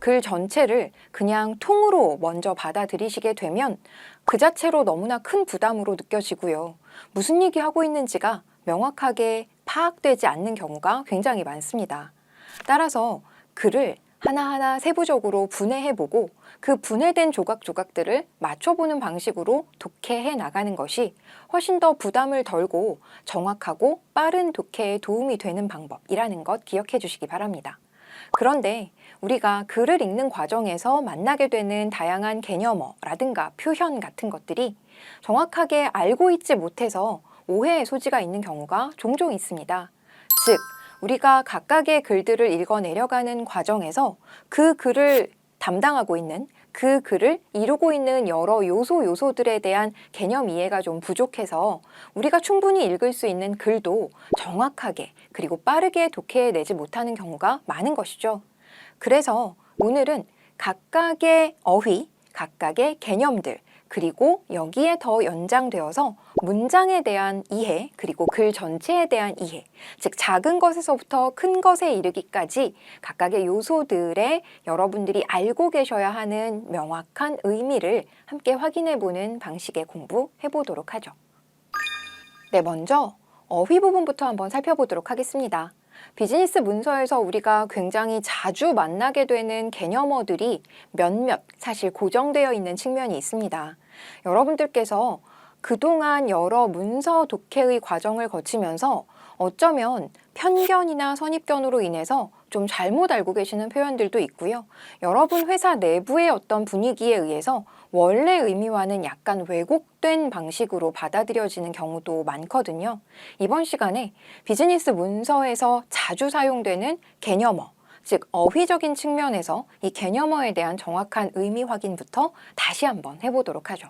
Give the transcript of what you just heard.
글 전체를 그냥 통으로 먼저 받아들이시게 되면 그 자체로 너무나 큰 부담으로 느껴지고요. 무슨 얘기 하고 있는지가 명확하게 파악되지 않는 경우가 굉장히 많습니다. 따라서 글을 하나하나 세부적으로 분해해보고 그 분해된 조각조각들을 맞춰보는 방식으로 독해해 나가는 것이 훨씬 더 부담을 덜고 정확하고 빠른 독해에 도움이 되는 방법이라는 것 기억해 주시기 바랍니다. 그런데 우리가 글을 읽는 과정에서 만나게 되는 다양한 개념어라든가 표현 같은 것들이 정확하게 알고 있지 못해서 오해의 소지가 있는 경우가 종종 있습니다. 즉, 우리가 각각의 글들을 읽어 내려가는 과정에서 그 글을 담당하고 있는 그 글을 이루고 있는 여러 요소 요소들에 대한 개념 이해가 좀 부족해서 우리가 충분히 읽을 수 있는 글도 정확하게 그리고 빠르게 독해내지 못하는 경우가 많은 것이죠. 그래서 오늘은 각각의 어휘, 각각의 개념들, 그리고 여기에 더 연장되어서 문장에 대한 이해, 그리고 글 전체에 대한 이해, 즉 작은 것에서부터 큰 것에 이르기까지 각각의 요소들에 여러분들이 알고 계셔야 하는 명확한 의미를 함께 확인해 보는 방식의 공부해 보도록 하죠. 네, 먼저 어휘 부분부터 한번 살펴보도록 하겠습니다. 비즈니스 문서에서 우리가 굉장히 자주 만나게 되는 개념어들이 몇몇 사실 고정되어 있는 측면이 있습니다. 여러분들께서 그동안 여러 문서 독해의 과정을 거치면서 어쩌면 편견이나 선입견으로 인해서 좀 잘못 알고 계시는 표현들도 있고요. 여러분 회사 내부의 어떤 분위기에 의해서 원래 의미와는 약간 왜곡된 방식으로 받아들여지는 경우도 많거든요. 이번 시간에 비즈니스 문서에서 자주 사용되는 개념어, 즉 어휘적인 측면에서 이 개념어에 대한 정확한 의미 확인부터 다시 한번 해보도록 하죠.